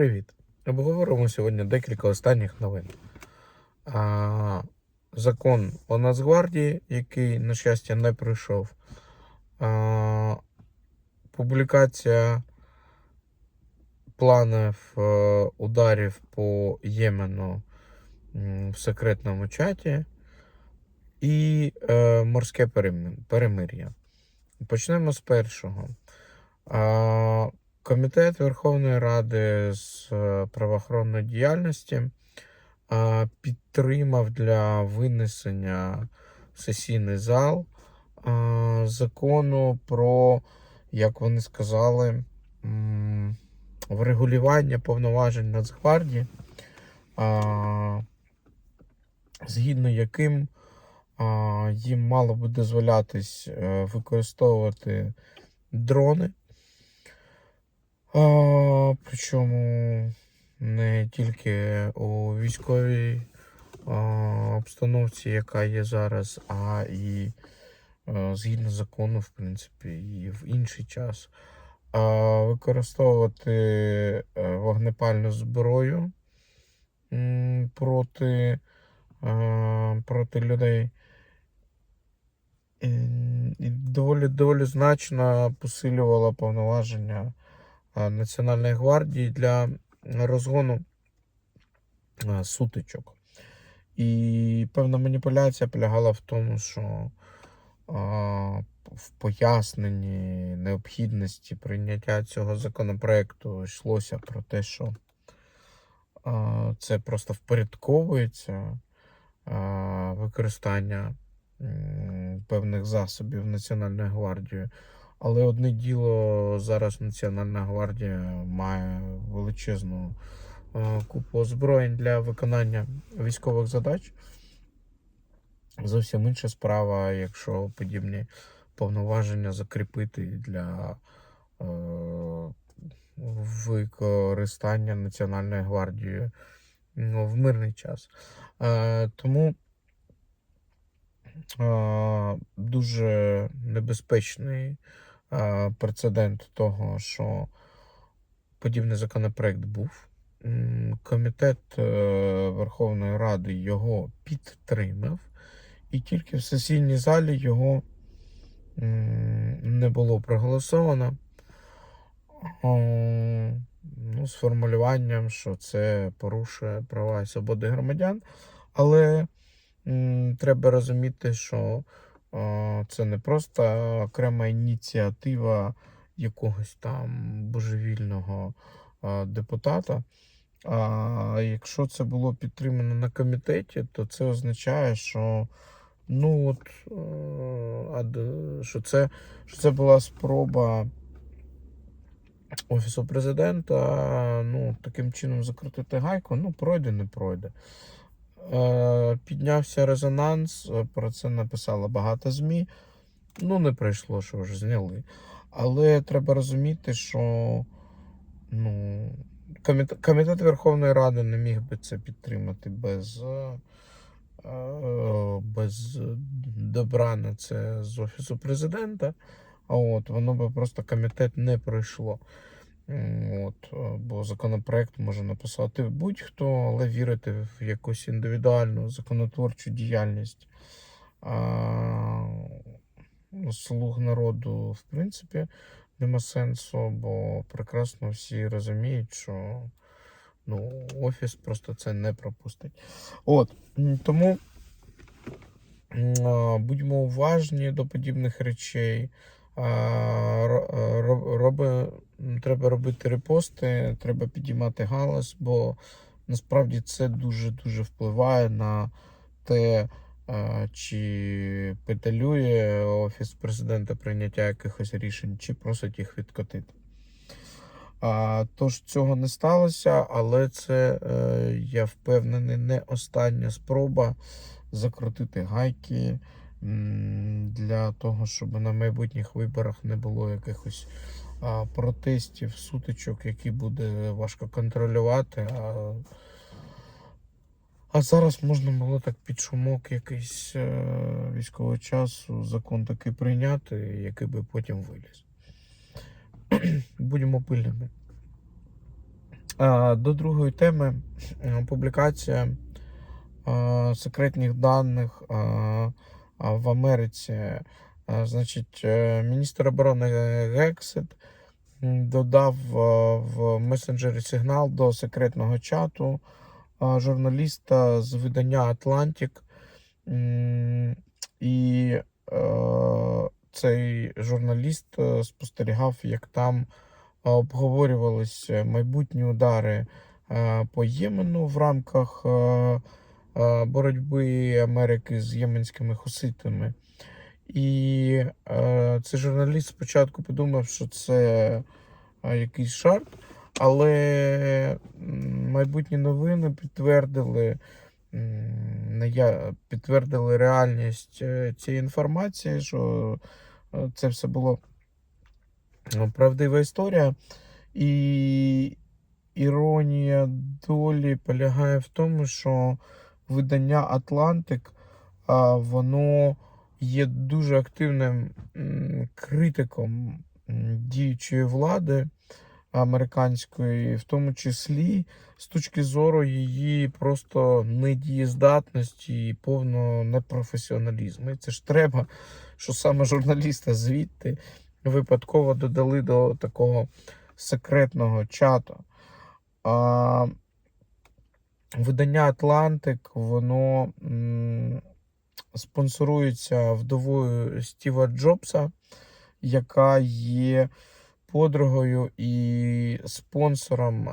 привіт! Обговоримо сьогодні декілька останніх новин. А, закон о Нацгвардії, який, на щастя, не пройшов. А, публікація планів е, ударів по Ємену в секретному чаті. І е, морське перемир'я. Почнемо з першого. А, Комітет Верховної Ради з е, правоохоронної діяльності підтримав для винесення в сесійний зал закону про, як вони сказали, врегулювання повноважень Нацгвардії, згідно яким їм мало би дозволятись е, використовувати дрони. А, причому не тільки у військовій а, обстановці, яка є зараз, а і а, згідно закону, в принципі, і в інший час. А, використовувати е, вогнепальну зброю проти, а, проти людей. І, доволі, доволі значно посилювала повноваження Національної гвардії для розгону сутичок. І певна маніпуляція полягала в тому, що в поясненні необхідності прийняття цього законопроекту йшлося про те, що це просто впорядковується використання певних засобів Національною гвардією. Але одне діло зараз Національна гвардія має величезну е, купу озброєнь для виконання військових задач. Зовсім інша справа, якщо подібні повноваження закріпити для е, використання Національною гвардією ну, в мирний час. Е, тому е, дуже небезпечний прецедент того, що подібний законопроект був. Комітет е, Верховної Ради його підтримав, і тільки в сесійній залі його не було проголосовано. Ну, з формулюванням, що це порушує права і свободи громадян. Але треба розуміти, що е, це не просто окрема ініціатива якогось там божевільного е, депутата. А якщо це було підтримано на комітеті, то це означає, що ну от е, що це, що це була спроба Офісу президента ну, таким чином закрутити гайку, ну, пройде, не пройде. Е, піднявся резонанс, е, про це написало багато ЗМІ. Ну, не прийшло, що вже зняли. Але треба розуміти, що ну, комітет, Верховної Ради не міг би це підтримати без, е, без добра на це з Офісу президента. А от воно би просто комітет не пройшло. От, е, бо законопроект може написати будь-хто, але вірити в якусь індивідуальну законотворчу діяльність а, слуг народу, в принципі, нема сенсу, бо прекрасно всі розуміють, що ну, офіс просто це не пропустить. От, тому а, будьмо уважні до подібних речей. А, ро- роби, треба робити репости, треба підіймати галас, бо насправді це дуже-дуже впливає на те, чи педалює Офіс президента прийняття якихось рішень, чи просить їх відкотити. А, тож цього не сталося, але це, е, я впевнений, не остання спроба закрутити гайки для того, щоб на майбутніх виборах не було якихось протестів, сутичок, які буде важко контролювати. А, а зараз можна було так під шумок якийсь е, військового часу закон такий прийняти, який би потім виліз. Будемо пильними. До другої теми е, публікація е, секретних даних в Америці. Е, Значить, е, міністр оборони Гексет додав е, в месенджері сигнал до секретного чату журналіста з видання Атлантик. І цей журналіст спостерігав, як там обговорювалися майбутні удари по Ємену в рамках боротьби Америки з єменськими хуситами. І е, цей журналіст спочатку подумав, що це е, якийсь жарт, але майбутні новини підтвердили, підтвердили реальність е, цієї інформації, що е, це все було правдива історія. І іронія долі полягає в тому, що видання Атлантик, воно є дуже активним критиком діючої влади американської, в тому числі з точки зору її просто недієздатності і повного непрофесіоналізму. І це ж треба, що саме журналіста звідти випадково додали до такого секретного чату. А, видання Атлантик, воно спонсорується вдовою Стіва Джобса, яка є подругою і спонсором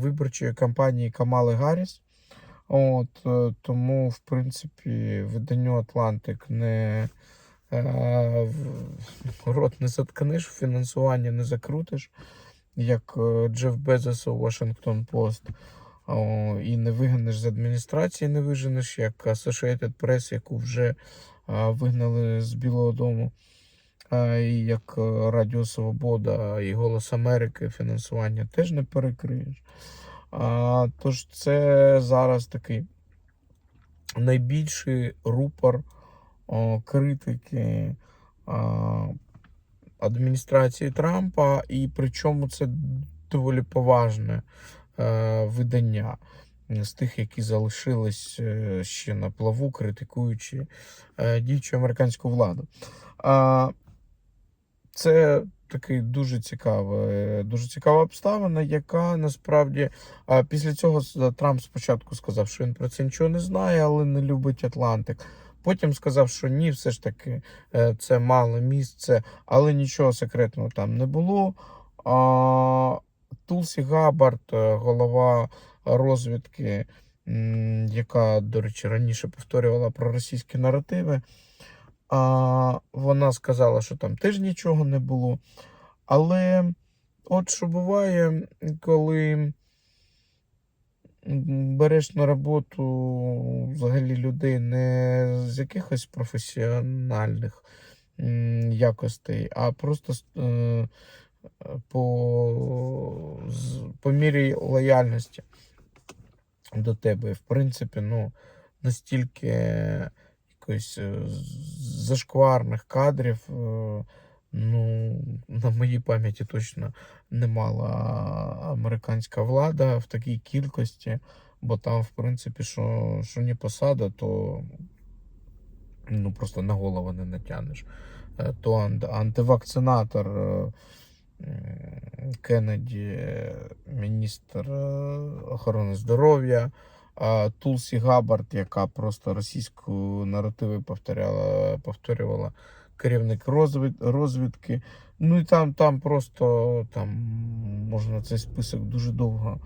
виборчої кампанії Камали Гарріс. От, е, тому, в принципі, виданню Атлантик не е, рот не заткнеш, фінансування не закрутиш, як е, Джеф Безос у Washington Post. І не вигнеш з адміністрації, не виженеш, як Associated Press, яку вже вигнали з Білого Дому, і як Радіо Свобода і Голос Америки фінансування теж не перекриєш. Тож це зараз такий найбільший рупор критики адміністрації Трампа, і причому це доволі поважне видання з тих, які залишились е, ще на плаву, критикуючи е, діючу американську владу. Це такий дуже цікава, дуже цікава обставина, яка насправді після цього Трамп спочатку сказав, що він про це нічого не знає, але не любить Атлантик. Потім сказав, що ні, все ж таки е, це мале місце, але нічого секретного там не було. А, Тулсі Габард, е, голова розвідки, яка, до речі, раніше повторювала про російські наративи. Вона сказала, що там теж нічого не було. Але от що буває, коли береш на роботу взагалі людей не з якихось професіональних якостей, а просто е, по, по мірі лояльності до тебе. В принципі, ну, настільки якось е, зашкварних кадрів, е, ну, на моїй пам'яті точно не мала американська влада в такій кількості, бо там, в принципі, що, що не посада, то ну, просто на голову не натягнеш. Е, То ан- антивакцинатор Кеннеді, е, міністр е, охорони здоров'я, Тулсі Габард, яка просто російську наративи повторяла, повторювала керівник розвід, розвідки. Ну і там, там просто там можна цей список дуже довго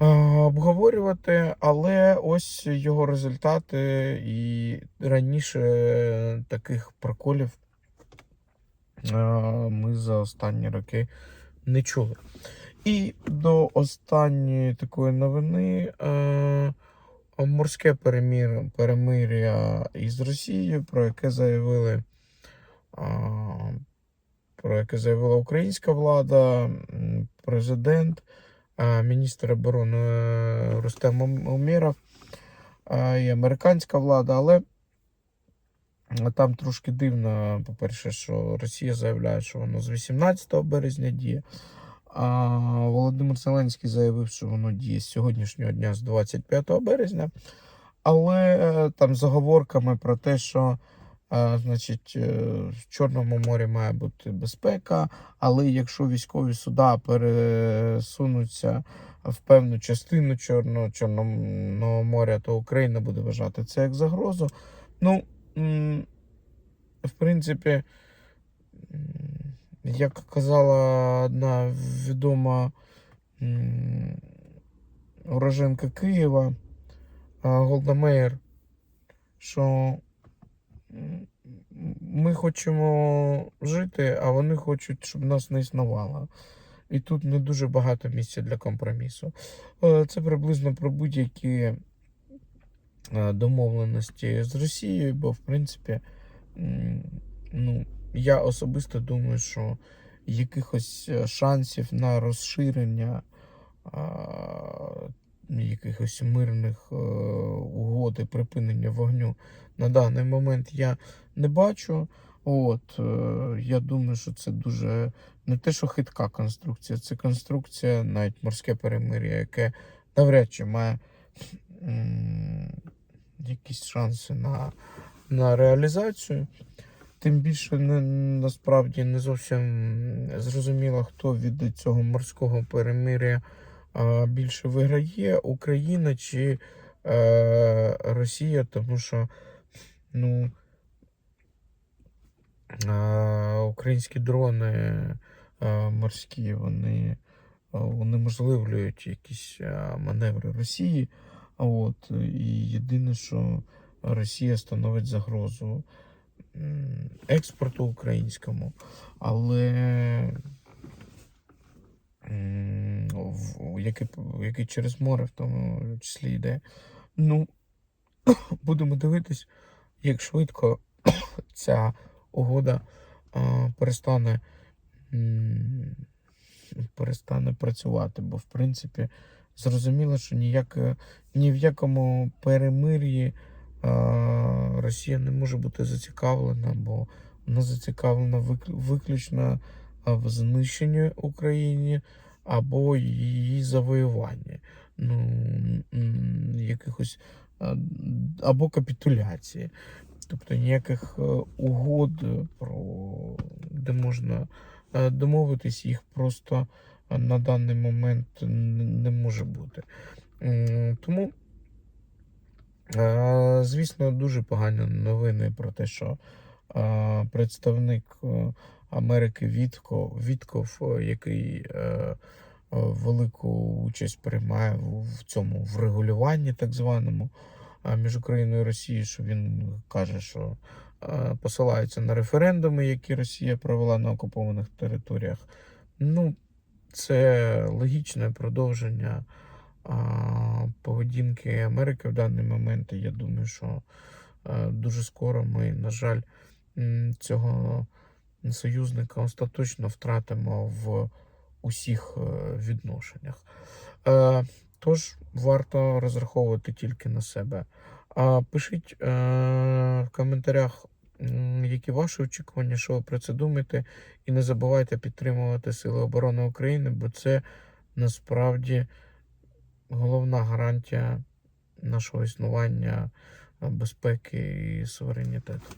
е, обговорювати, але ось його результати і раніше таких проколів е, ми за останні роки не чули. І до останньої такої новини е, морське перемир'я із Росією, про яке заявили. Про яке заявила українська влада, президент, е, міністр оборони е, Рустем Ум- е, і американська влада, але там трошки дивно, по-перше, що Росія заявляє, що воно з 18 березня діє. А Володимир Зеленський заявив, що воно діє з сьогоднішнього дня, з 25 березня. Але е, там з оговорками про те, що е, значить, е, в Чорному морі має бути безпека, але якщо військові суда пересунуться в певну частину Чорного, Чорного моря, то Україна буде вважати це як загрозу. Ну, в принципі, як казала одна відома уроженка Києва а, Голда Меєр, що ми хочемо жити, а вони хочуть, щоб нас не існувало. І тут не дуже багато місця для компромісу. Е, Це приблизно про будь-які домовленості з Росією, бо в принципі, ну, я особисто думаю, що якихось е, шансів на розширення а, якихось мирних е, угод і припинення вогню на даний момент я не бачу. От, е, я думаю, що це дуже не те, що хитка конструкція, це конструкція, навіть морське перемир'я, яке навряд чи має якісь шанси на, на реалізацію. Тим більше не, насправді не зовсім зрозуміло, хто від цього морського перемир'я більше виграє Україна чи е, Росія, тому що ну, е, українські дрони е, морські вони е, унеможливлюють якісь е, маневри Росії. От, і єдине, що Росія становить загрозу експорту українському, але який, який через море в тому числі йде. Ну, будемо дивитись, як швидко ця угода перестане, перестане працювати. Бо, в принципі, зрозуміло, що ніяк, ні в якому перемир'ї а, Росія не може бути зацікавлена, бо вона зацікавлена виключно в знищенні України або її завоюванні. Ну, якихось або капітуляції. Тобто ніяких е, угод, про, де можна е, домовитись, їх просто е, на даний момент не може бути. Тому, е, звісно, дуже погані новини про те, що е, представник е, Америки Вітков, Вітков який велику участь приймає в цьому врегулюванні, так званому між Україною і Росією, що він каже, що посилається на референдуми, які Росія провела на окупованих територіях. Ну, це логічне продовження а, поведінки Америки в даний момент. Я думаю, що е, дуже скоро ми, на жаль, цього союзника остаточно втратимо в усіх е, відношеннях. Е, Тож варто розраховувати тільки на себе. А пишіть е, в коментарях, які ваші очікування, що ви про це думаєте, і не забувайте підтримувати Сили оборони України, бо це насправді головна гарантія нашого існування, безпеки і суверенітету.